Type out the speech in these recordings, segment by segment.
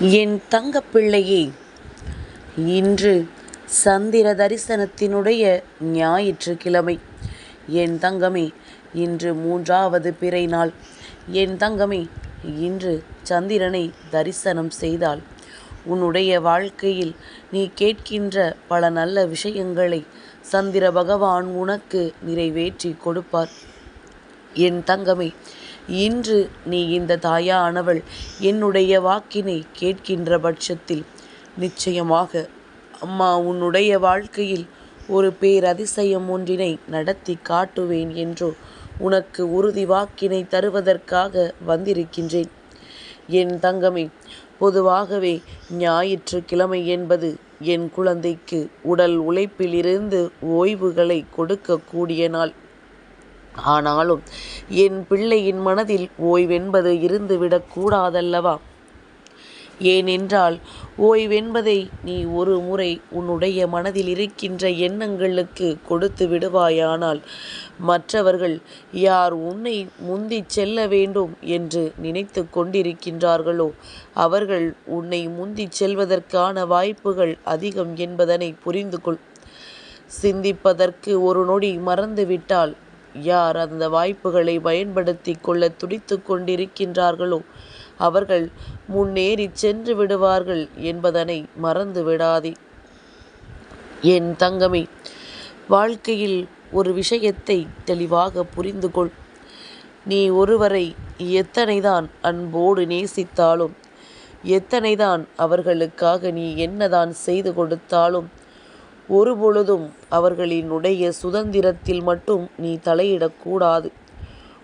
என் தங்கப்பிள்ளையே இன்று சந்திர தரிசனத்தினுடைய ஞாயிற்றுக்கிழமை. என் தங்கமே இன்று மூன்றாவது பிறை நாள் என் தங்கமே இன்று சந்திரனை தரிசனம் செய்தால் உன்னுடைய வாழ்க்கையில் நீ கேட்கின்ற பல நல்ல விஷயங்களை சந்திர பகவான் உனக்கு நிறைவேற்றி கொடுப்பார். என் தங்கமே இன்று நீ இந்த தாயானவள் என்னுடைய வாக்கினை கேட்கின்ற பட்சத்தில் நிச்சயமாக அம்மா உன்னுடைய வாழ்க்கையில் ஒரு பேரதிசயம் ஒன்றினை நடத்தி காட்டுவேன் என்றோ உனக்கு உறுதி வாக்கினை தருவதற்காக வந்திருக்கின்றேன். என் தங்கமே பொதுவாகவே ஞாயிற்றுக்கிழமை என்பது என் குழந்தைக்கு உடல் உழைப்பிலிருந்து ஓய்வுகளை கொடுக்கக்கூடிய நாள். ஆனாலும் என் பிள்ளையின் மனதில் ஓய்வென்பது இருந்துவிடக் கூடாதல்லவா? ஏனென்றால் ஓய்வென்பதை நீ ஒரு முறை உன்னுடைய மனதில் இருக்கின்ற எண்ணங்களுக்கு கொடுத்து விடுவாயானால் மற்றவர்கள் யார் உன்னை முந்திச் செல்ல வேண்டும் என்று நினைத்து கொண்டிருக்கின்றார்களோ அவர்கள் உன்னை முந்திச் செல்வதற்கான வாய்ப்புகள் அதிகம் என்பதனை புரிந்து கொள் சிந்திப்பதற்கு ஒரு நொடி மறந்துவிட்டால் யார் அந்த வாய்ப்புகளை பயன்படுத்தி கொள்ள துடித்து கொண்டிருக்கின்றார்களோ? அவர்கள் முன்னேறி சென்று விடுவார்கள் என்பதனை மறந்து விடாதே. என் தங்கமே வாழ்க்கையில் ஒரு விஷயத்தை தெளிவாக புரிந்து கொள். நீ ஒருவரை எத்தனைதான் அன்போடு நேசித்தாலும் எத்தனைதான் அவர்களுக்காக நீ என்னதான் செய்து கொடுத்தாலும் ஒருபொழுதும் அவர்களினுடைய சுதந்திரத்தில் மட்டும் நீ தலையிடக்கூடாது.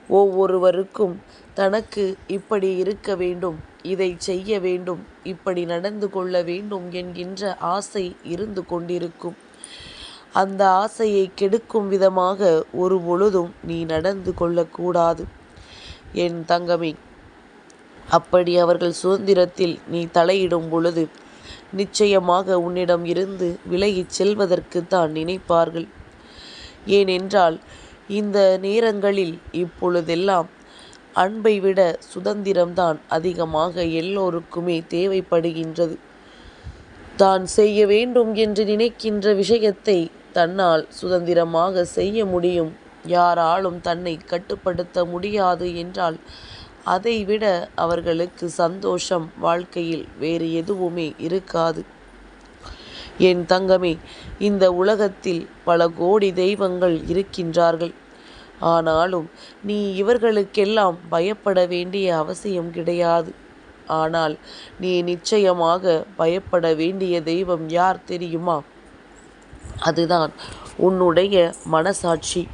ஒவ்வொருவருக்கும் தனக்கு இப்படி இருக்க வேண்டும் இதை செய்ய வேண்டும் இப்படி நடந்து கொள்ள வேண்டும் என்கின்ற ஆசை இருந்து கொண்டிருக்கும். அந்த ஆசையை கெடுக்கும் விதமாக ஒரு பொழுதும் நீ நடந்து கொள்ளக்கூடாது என் தங்கமே. அப்படி அவர்கள் சுதந்திரத்தில் நீ தலையிடும் பொழுது நிச்சயமாக உன்னிடம் இருந்து விலகிச் செல்வதற்கு தான் நினைப்பார்கள். ஏனென்றால் இந்த நேரங்களில் இப்பொழுதெல்லாம் அன்பை விட சுதந்திரம்தான் அதிகமாக எல்லோருக்குமே தேவைப்படுகின்றது. தான் செய்ய வேண்டும் என்று நினைக்கின்ற விஷயத்தை தன்னால் சுதந்திரமாக செய்ய முடியும். யாராலும் தன்னை கட்டுப்படுத்த முடியாது என்றால் அதைவிட அவர்களுக்கு சந்தோஷம் வாழ்க்கையில் வேறு எதுவுமே இருக்காது. என் தங்கமே இந்த உலகத்தில் பல கோடி தெய்வங்கள் இருக்கின்றார்கள். ஆனாலும் நீ இவர்களுக்கெல்லாம் பயப்பட வேண்டிய அவசியம் கிடையாது. ஆனால் நீ நிச்சயமாக பயப்பட வேண்டிய தெய்வம் யார் தெரியுமா? அதுதான் உன்னுடைய மனசாட்சி.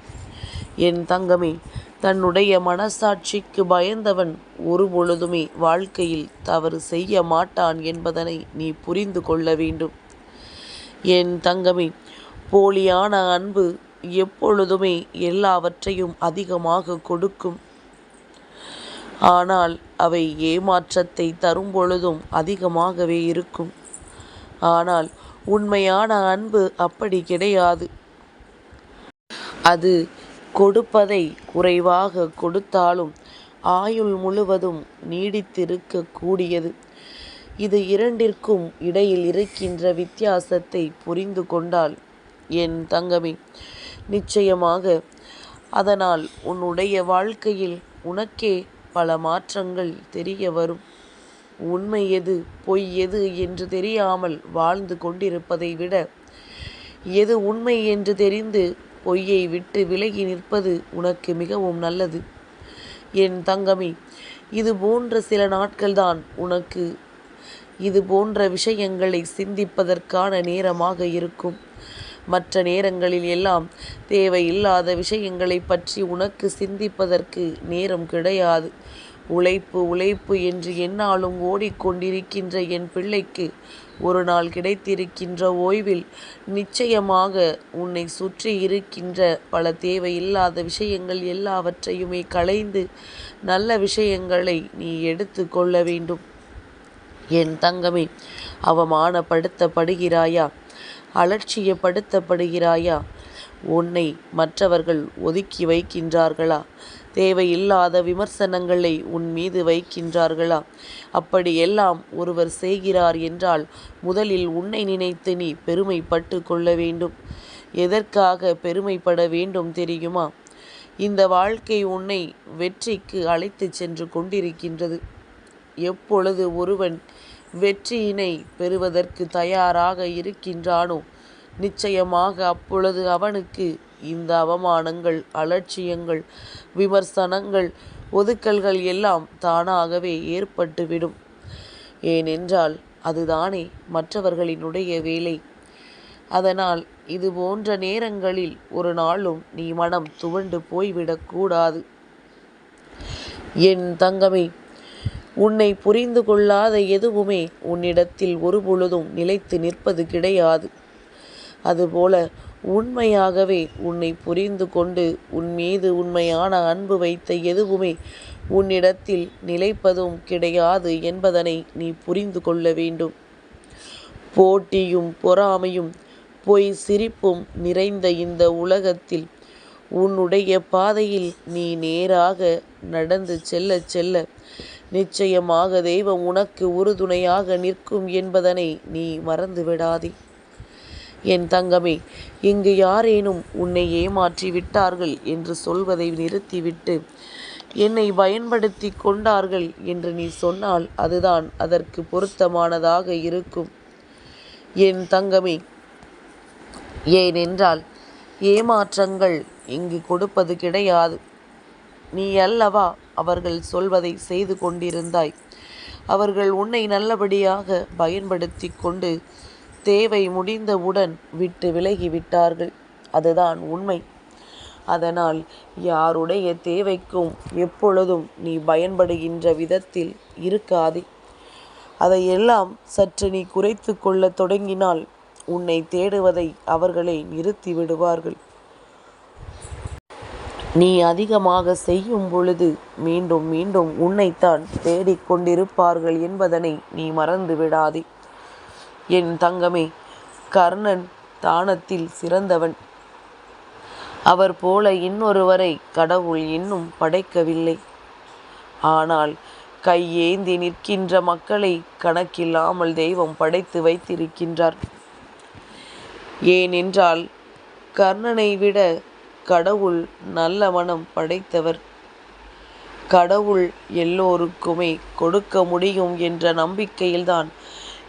என் தங்கமே தன்னுடைய மனசாட்சிக்கு பயந்தவன் ஒரு பொழுதுமே வாழ்க்கையில் தவறு செய்ய மாட்டான் என்பதனை நீ புரிந்து கொள்ள வேண்டும். என் தங்கமே போலியான அன்பு எப்பொழுதுமே எல்லாவற்றையும் அதிகமாக கொடுக்கும். ஆனால் அவை ஏமாற்றத்தை தரும் பொழுதும் அதிகமாகவே இருக்கும். ஆனால் உண்மையான அன்பு அப்படி கிடையாது. அது கொடுப்பதை குறைவாக கொடுத்தாலும் ஆயுள் முழுவதும் நீடித்திருக்க கூடியது இது இரண்டிற்கும் இடையில் இருக்கின்ற வித்தியாசத்தை புரிந்து கொண்டால் என் தங்கமே நிச்சயமாக அதனால் உன்னுடைய வாழ்க்கையில் உனக்கே பல மாற்றங்கள் தெரிய வரும். உண்மை எது பொய் எது என்று தெரியாமல் வாழ்ந்து கொண்டிருப்பதை விட எது உண்மை என்று தெரிந்து பொய்யை விட்டு விலகி நிற்பது உனக்கு மிகவும் நல்லது. என் தங்கமே இது போன்ற சில நாட்கள்தான் உனக்கு இது போன்ற விஷயங்களை சிந்திப்பதற்கான நேரமாக இருக்கும். மற்ற நேரங்களில் எல்லாம் தேவையில்லாத விஷயங்களை பற்றி உனக்கு சிந்திப்பதற்கு நேரம் கிடையாது. உழைப்பு உழைப்பு என்று என்னாலும் ஓடிக்கொண்டிருக்கின்ற என் பிள்ளைக்கு ஒரு நாள் கிடைத்திருக்கின்ற ஓய்வில் நிச்சயமாக உன்னை சுற்றி இருக்கின்ற பல தேவையில்லாத விஷயங்கள் எல்லாவற்றையுமே களைந்து நல்ல விஷயங்களை நீ எடுத்து கொள்ள வேண்டும். என் தங்கமே அவமானப்படுத்தப்படுகிறாயா? அலட்சியப்படுத்தப்படுகிறாயா? உன்னை மற்றவர்கள் ஒதுக்கி வைக்கின்றார்களா? தேவையில்லாத விமர்சனங்களை உன் மீது வைக்கின்றார்களா? அப்படியெல்லாம் ஒருவர் செய்கிறார் என்றால் முதலில் உன்னை நினைத்து நீ பெருமைப்பட்டு கொள்ள வேண்டும். எதற்காக பெருமைப்பட வேண்டும் தெரியுமா? இந்த வாழ்க்கை உன்னை வெற்றிக்கு அழைத்துச் சென்று கொண்டிருக்கின்றது. எப்பொழுது ஒருவன் வெற்றியினை பெறுவதற்கு தயாராக இருக்கின்றானோ நிச்சயமாக அப்பொழுது அவனுக்கு இந்த அவமானங்கள் அலட்சியங்கள் விமர்சனங்கள் ஒதுக்கல்கள் எல்லாம் தானாகவே ஏற்பட்டுவிடும். ஏனென்றால் அதுதானே மற்றவர்களினுடைய வேலை. அதனால் இது போன்ற நேரங்களில் ஒரு நாளும் நீ மனம் துவண்டு போய்விடக்கூடாது என் தங்கமே உன்னை புரிந்து கொள்ளாத எதுவுமே உன்னிடத்தில் ஒருபொழுதும் நிலைத்து நிற்பது கிடையாது. அதுபோல உண்மையாகவே உன்னை புரிந்து கொண்டு உன் மீது உண்மையான அன்பு வைத்த எதுவுமே உன்னிடத்தில் நிலைப்பதும் கிடையாது என்பதனை நீ புரிந்து கொள்ள வேண்டும். போட்டியும் பொறாமையும் பொய் சிரிப்பும் நிறைந்த இந்த உலகத்தில் உன்னுடைய பாதையில் நீ நேராக நடந்து செல்ல செல்ல நிச்சயமாக தெய்வம் உனக்கு உறுதுணையாக நிற்கும் என்பதனை நீ மறந்து விடாதே என் தங்கமே இங்கு யாரேனும் உன்னை ஏமாற்றி விட்டார்கள் என்று சொல்வதை நிறுத்திவிட்டு என்னை பயன்படுத்தி கொண்டார்கள் என்று நீ சொன்னால் அதுதான் அதற்கு பொருத்தமானதாக இருக்கும். என் தங்கமே ஏனென்றால் ஏமாற்றங்கள் இங்கு கொடுப்பது கிடையாது. நீ அல்லவா அவர்கள் சொல்வதை செய்து கொண்டிருந்தாய். அவர்கள் உன்னை நல்லபடியாக பயன்படுத்தி கொண்டு தேவை முடிந்தவுடன் விட்டு விலகிவிட்டார்கள். அதுதான் உண்மை. அதனால் யாருடைய தேவைக்கும் எப்பொழுதும் நீ பயன்படுகின்ற விதத்தில் இருக்காதே. அதையெல்லாம் சற்று நீ குறைத்து கொள்ள தொடங்கினால் உன்னை தேடுவதை அவர்களே நிறுத்தி விடுவார்கள். நீ அதிகமாக செய்யும் பொழுது மீண்டும் மீண்டும் உன்னைத்தான் தேடிக் கொண்டிருப்பார்கள் என்பதனை நீ மறந்து விடாதே என் தங்கமே கர்ணன் தானத்தில் சிறந்தவன். அவர் போல இன்னொருவரை கடவுள் இன்னும் படைக்கவில்லை. ஆனால் கையேந்தி நிற்கின்ற மக்களை கணக்கில்லாமல் தெய்வம் படைத்து வைத்திருக்கின்றார். ஏனென்றால் கர்ணனை விட கடவுள் நல்ல மனம் படைத்தவர். கடவுள் எல்லோருக்குமே கொடுக்க முடியும் என்ற நம்பிக்கையில்தான்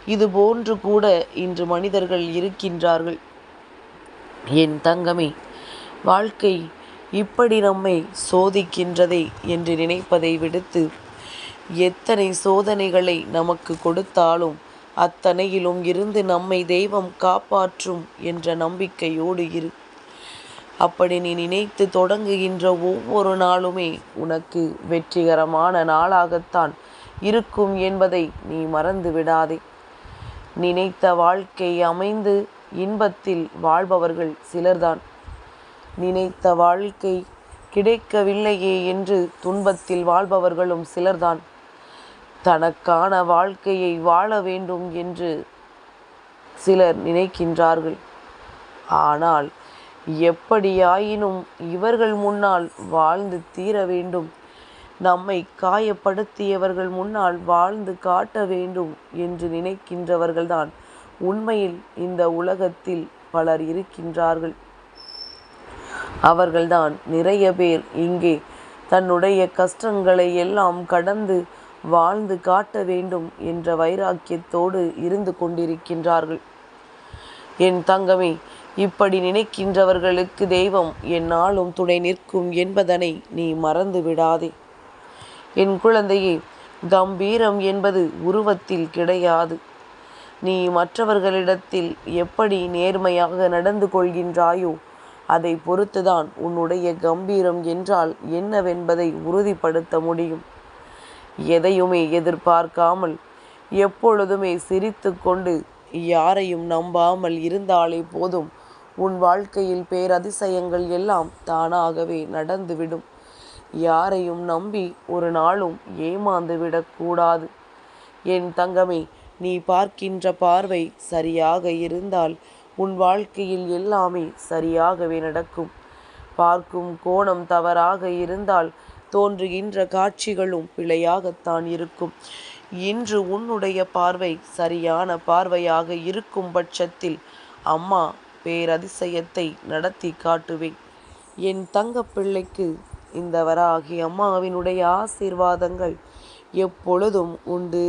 இது போன்று கூட இன்று மனிதர்கள் இருக்கின்றார்கள். என் தங்கமே வாழ்க்கை இப்படி நம்மை சோதிக்கின்றதே என்று நினைப்பதை விடுத்து எத்தனை சோதனைகளை நமக்கு கொடுத்தாலும் அத்தனையிலும் இருந்து நம்மை தெய்வம் காப்பாற்றும் என்ற நம்பிக்கையோடு இரு. அப்படி நீ நினைத்து தொடங்குகின்ற ஒவ்வொரு நாளுமே உனக்கு வெற்றிகரமான நாளாகத்தான் இருக்கும் என்பதை நீ மறந்து விடாதே நினைத்த வாழ்க்கை அமைந்து இன்பத்தில் வாழ்பவர்கள் சிலர்தான். நினைத்த வாழ்க்கை கிடைக்கவில்லையே என்று துன்பத்தில் வாழ்பவர்களும் சிலர்தான். தனக்கான வாழ்க்கையை வாழ வேண்டும் என்று சிலர் நினைக்கின்றார்கள். ஆனால் எப்படியாயினும் இவர்கள் முன்னால் வாழ்ந்து தீர வேண்டும். நம்மை காயப்படுத்தியவர்கள் முன்னால் வாழ்ந்து காட்ட வேண்டும் என்று நினைக்கின்றவர்கள்தான். உண்மையில் இந்த உலகத்தில் பலர் இருக்கின்றார்கள். அவர்கள்தான் நிறைய பேர் இங்கே தன்னுடைய கஷ்டங்களை எல்லாம் கடந்து வாழ்ந்து காட்ட வேண்டும் என்ற வைராக்கியத்தோடு இருந்து கொண்டிருக்கின்றார்கள். என் தங்கமே இப்படி நினைக்கின்றவர்களுக்கு தெய்வம் என்னாலும் துணை நிற்கும் என்பதனை நீ மறந்து விடாதே. என் குழந்தையே கம்பீரம் என்பது உருவத்தில் கிடையாது. நீ மற்றவர்களிடத்தில் எப்படி நேர்மையாக நடந்து கொள்கின்றாயோ அதை பொறுத்துதான் உன்னுடைய கம்பீரம் என்றால் என்னவென்பதை உறுதிப்படுத்த முடியும். எதையுமே எதிர்பார்க்காமல் எப்பொழுதுமே சிரித்து கொண்டு யாரையும் நம்பாமல் இருந்தாலே போதும் உன் வாழ்க்கையில் பேரதிசயங்கள் எல்லாம் தானாகவே நடந்துவிடும். யாரையும் நம்பி ஒரு நாளும் ஏமாந்து விடக்கூடாது. என் தங்கமே நீ பார்க்கின்ற பார்வை சரியாக இருந்தால் உன் வாழ்க்கையில் எல்லாமே சரியாகவே நடக்கும். பார்க்கும் கோணம் தவறாக இருந்தால் தோன்றுகின்ற காட்சிகளும் பிழையாகத்தான் இருக்கும். இன்று உன்னுடைய பார்வை சரியான பார்வையாக இருக்கும் பட்சத்தில் அம்மா பேரதிசயத்தை நடத்தி காட்டுவேன். என் தங்க பிள்ளைக்கு இந்த வராகி அம்மாவினுடைய ஆசீர்வாதங்கள் எப்பொழுதும் உண்டு.